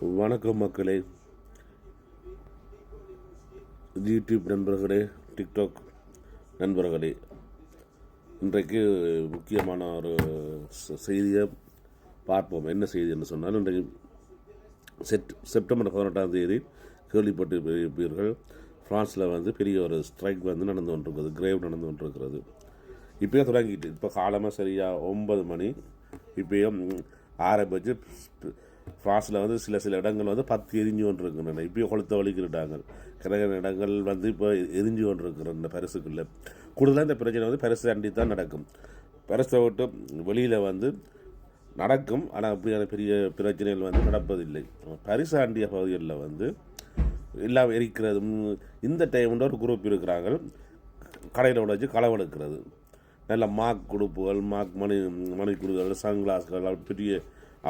வணக்கம் மக்களே. யூடியூப் நண்பர்களே டிக்டாக் நண்பர்களே இன்றைக்கு முக்கியமான ஒரு செய்தியை பார்ப்போம். என்ன செய்தி என்று சொன்னால் இன்றைக்கு செட் செப்டம்பர் பதினெட்டாம் தேதி கேள்விப்பட்டிருப்பீர்கள் ஃப்ரான்ஸில் வந்து பெரிய ஒரு ஸ்ட்ரைக் வந்து நடந்து கொண்டிருக்கிறது கிரேவ் நடந்து கொண்டிருக்கிறது. இப்போயே தொடங்கிட்டு இப்போ காலமாக சரியாக ஒன்பது மணி. இப்போயும் ஆரம்பிச்சு ஃபாஸ்டில் வந்து சில சில இடங்கள் வந்து பத்து எரிஞ்சு கொண்டு இருக்கின்றன இப்போயும் கொளுத்த வலிக்கிட்டாங்க கிரக இடங்கள் வந்து இப்போ எரிஞ்சு கொண்டு இருக்கிற இந்த பரிசுக்குள்ளே. கூடுதலாக இந்த பிரச்சனை வந்து பரிசு அண்டி தான் நடக்கும். பரிசை விட்டு வெளியில் வந்து நடக்கும். ஆனால் அப்படியான பெரிய பிரச்சனைகள் வந்து நடப்பதில்லை. பரிசு அண்டிய பகுதிகளில் வந்து எல்லாம் எரிக்கிறதும் இந்த டைம்ல ஒரு குரூப் இருக்கிறாங்க கடையில் உடைச்சு களவெடுக்கிறது நல்ல மாக் குடுப்புகள் மாக் மணி மணி குடுகள் சன்கிளாஸ்கள்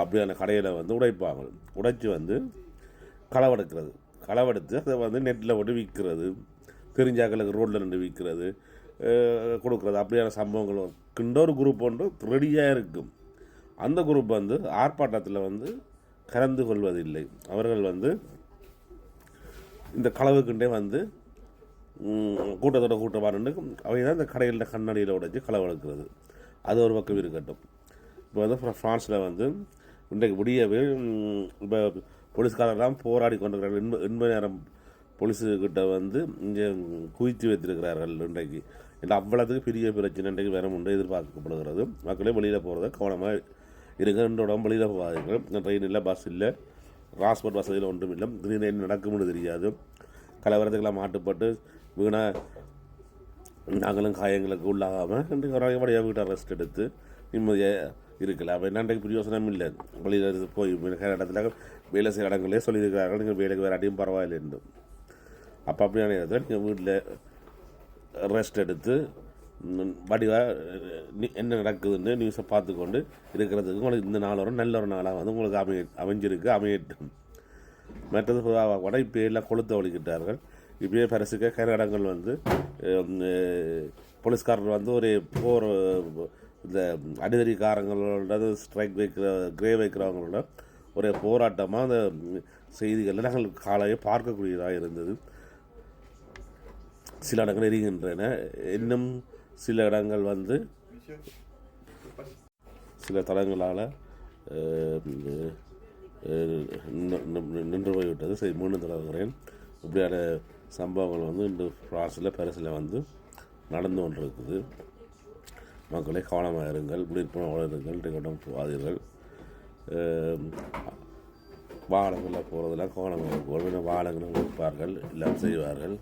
அப்படி அந்த அப்படியான கடையில் வந்து உடைப்பாங்க. உடைச்சி வந்து களவெடுக்கிறது. களவெடுத்து அதை வந்து நெட்டில் போட்டு விற்கிறது தெரிஞ்சாக்களுக்கு ரோட்டில் நின்று விற்கிறது கொடுக்குறது. அப்படியான சம்பவங்கள் கிண்டோர் குரூப் ஒன்று ரெடியாக இருக்கும். அந்த குரூப் வந்து ஆர்ப்பாட்டத்தில் வந்து கலந்து கொள்வதில்லை. அவர்கள் வந்து இந்த களவுக்குண்டே வந்து கூட்டத்தோட கூட்டமாக நின்று அவை தான் இந்த கடையில் கண்ணாடியில் உடைச்சி களவெடுக்கிறது அது ஒரு பக்கம் இருக்கட்டும். இப்போ வந்து ஃப்ரான்ஸில் வந்து இன்றைக்கு முடியவே இப்போ போலீஸ்காரெல்லாம் போராடி கொண்டிருக்கிறார்கள். இன்ப இன்ப நேரம் போலீஸுக்கிட்ட வந்து இங்கே குவித்து வைத்திருக்கிறார்கள் இன்றைக்கு. இல்லை அவ்வளோத்துக்கு பெரிய பிரச்சனை இன்றைக்கு வேற ஒன்று எதிர்பார்க்கப்படுகிறது. மக்களே வெளியில் போகிறத கவனமாக இருங்க ரெண்டு உடம்பு வெளியில் போகாதீங்க ட்ரெயின் இல்லை பஸ் இல்லை டிரான்ஸ்போர்ட் வசதியில் ஒன்றும் இல்லை. திடீர்னு என்ன நடக்கும்னு தெரியாது. கலவரத்துக்கெல்லாம் மாட்டுப்பட்டு வீணாக நாங்களும் காயங்களுக்கு உள்ளாகாமல் இன்றைக்கு ஒரு வழியாக வீட்டை ரெஸ்ட் எடுத்து நிம்மதியாக இருக்கலாம் அப்போ என்னன்றைக்கு பிரயோசனம் இல்லை. வெளியில் போய் இடத்துல வேலை செய்கிற இடங்களே சொல்லியிருக்கிறார்கள் நீங்கள் வேலைக்கு வேறாட்டியும் பரவாயில்லை என்று. அப்போ அப்படியான இடத்துல நீங்கள் வீட்டில் ரெஸ்ட் எடுத்து வடிவாக என்ன நடக்குதுன்னு நியூஸை பார்த்துக்கொண்டு இருக்கிறதுக்கு உங்களுக்கு இந்த நாள் வரும் நல்ல ஒரு நாளாக வந்து உங்களுக்கு அமைய அமைஞ்சிருக்கு அமையட்டும். மற்றது பொதுவாக கூட இப்போ எல்லாம் கொளுத்த வலிக்கிட்டார்கள் இப்பயே பரிசுக்க கரடங்கள் வந்து போலீஸ்காரர் வந்து ஒரு போர் இந்த அடிதறிக்காரங்களோட ஸ்ட்ரைக் வைக்கிற கிரே வைக்கிறவங்களோட ஒரு போராட்டமாக அந்த செய்திகளில் நாங்கள் காலையை பார்க்கக்கூடியதாக இருந்தது. சில இடங்கள் எரிகின்றன. இன்னும் சில இடங்கள் வந்து சில தளங்களால் நின்று போய்விட்டது. சரி மீண்டும் தொடர்கிறேன். இப்படியான சம்பவங்கள் வந்து இன்று ஃப்ரான்ஸில் பரிசில் வந்து நடந்து கொண்டிருக்குது. மக்களை கவனமாக இருங்கள் விழிப்புணர்வு இருங்கள் இடம் போகாதீர்கள். வாகனங்களில் போகிறதெல்லாம் கவனமாக இருக்கும் வாகனங்களும் இருப்பார்கள் எல்லாம் செய்வார்கள்.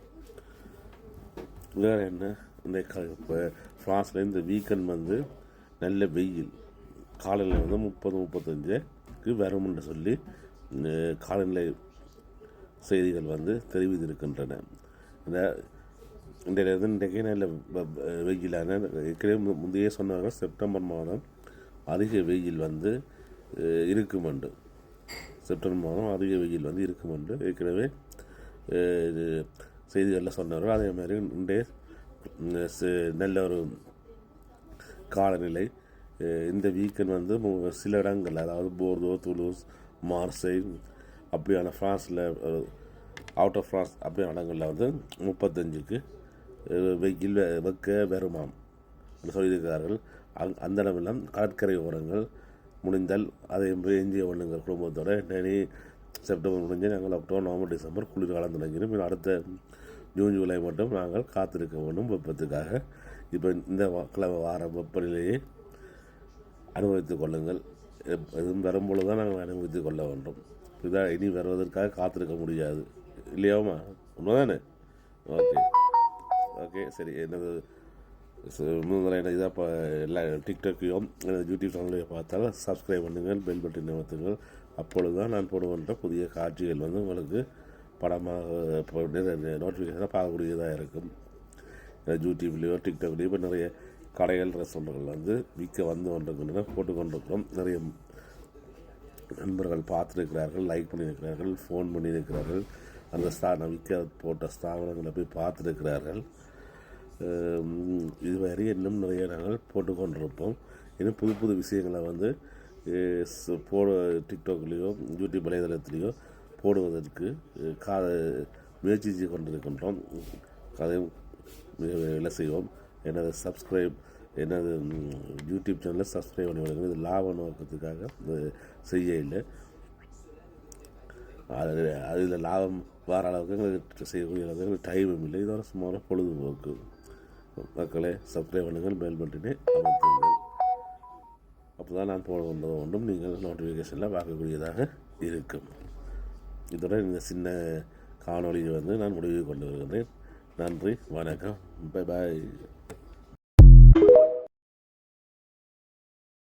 வேறு என்ன? இந்த இப்போ ஃப்ரான்ஸில் இந்த வீக்கெண்ட் வந்து நல்ல வெயில். காலநிலை வந்து முப்பது முப்பத்தஞ்சுக்கு வரும்னு சொல்லி காலநிலை செய்திகள் வந்து தெரிவித்திருக்கின்றன. இந்த இன்றையிலிருந்து இன்றைக்கே நல்ல வெயிலான ஏற்கனவே முந்தைய சொன்னார்கள் செப்டம்பர் மாதம் அதிக வெயில் வந்து இருக்கும் உண்டு செப்டம்பர் மாதம் அதிக வெயில் வந்து இருக்கும் உண்டு ஏற்கனவே இது செய்திகளில் சொன்னார்கள் அதே மாதிரி இன்றைய நல்ல ஒரு காலநிலை இந்த வீக்கெண்ட் வந்து சில இடங்கள் அதாவது போர்தோ துலூஸ் மார்சை அப்படியான ஃப்ரான்ஸில் அவுட் ஆஃப் ஃப்ரான்ஸ் அப்படியான இடங்களில் வந்து முப்பத்தஞ்சுக்கு வெயில் வெ- வெக்க வருமாம் என்று சொல்லியிருக்கிறார்கள். அங் அந்த இடமெல்லாம் கடற்கரை ஓரங்கள் முடிந்தால் அதை எஞ்சிய ஒன்றுங்கள் குடும்பத்தோடு இனி செப்டம்பர் முடிஞ்சு நாங்கள் அக்டோபர் நவம்பர் டிசம்பர் குளிர்காலம் தொடங்கிடும். அடுத்த ஜூன் ஜூலை மட்டும் நாங்கள் காத்திருக்க வேண்டும் வெப்பத்துக்காக. இப்போ இந்த வா- கிழமை வார வெப்பநிலையை அனுபவித்துக் கொள்ளுங்கள். எப்- எதுவும் வரும்பொழுது தான் நாங்கள் அனுபவித்துக் கொள்ள வேண்டும். இதான் இனி வருவதற்காக காத்திருக்க முடியாது. இல்லையாமா உண்மைதானே? ஓகே. ஓகே சரி என்னது? முதலான இதாக இப்போ எல்லா டிக்டாக்கையும் எனது யூடியூப் சேனலையும் பார்த்தால் சப்ஸ்கிரைப் பண்ணுங்கள் பெல் பட்டன் நிமித்துங்கள் அப்பொழுது தான் நான் போடுகின்ற புதிய காட்சிகள் வந்து உங்களுக்கு படமாக நோட்டிஃபிகேஷனாக பார்க்கக்கூடியதாக இருக்கும். யூடியூப்லேயோ டிக்டாக்லேயோ இப்போ நிறைய கடைகள் ரெஸ்டாரண்ட்கள் வந்து விற்க வந்து கொண்டிருக்கின்றன போட்டு கொண்டிருக்கிறோம். நிறைய நண்பர்கள் பார்த்துருக்கிறார்கள் லைக் பண்ணியிருக்கிறார்கள் ஃபோன் பண்ணியிருக்கிறார்கள். அந்த ஸ்தா நான் விற்க போட்ட ஸ்தாபனங்களை போய் பார்த்துருக்கிறார்கள். இது மாதிரி இன்னும் நிறைய நாங்கள் போட்டுக்கொண்டிருப்போம் இன்னும் புது புது விஷயங்களை வந்து போட டிக்டாக்லேயோ யூடியூப் வலைதளத்திலேயோ போடுவதற்கு கா முயற்சி செய்து கொண்டிருக்கின்றோம். அதையும் மிக வேலை செய்வோம். எனது சப்ஸ்கிரைப் எனது யூடியூப் சேனலில் சப்ஸ்கிரைப் பண்ணி விடுங்க இது லாப நோக்கத்துக்காக செய்ய இல்லை. அதில் அதில் லாபம் வர அளவுக்கு எங்களுக்கு செய்யக்கூடிய அளவுக்கு எங்களுக்கு டைமும் இல்லை. இதோட சுமாராக பொழுதுபோக்கு. மக்களே சப்ஸ்கிரைப் பண்ணுங்கள் பெல் பட்டினை அமர்த்துங்கள். அப்போ தான் நான் போடுகின்றது ஒன்றும் நீங்கள் நோட்டிஃபிகேஷனில் பார்க்கக்கூடியதாக இருக்கும். இதோட இந்த சின்ன காணொளியை வந்து நான் முடிவு கொண்டு வருகிறேன். நன்றி வணக்கம் பை பாய்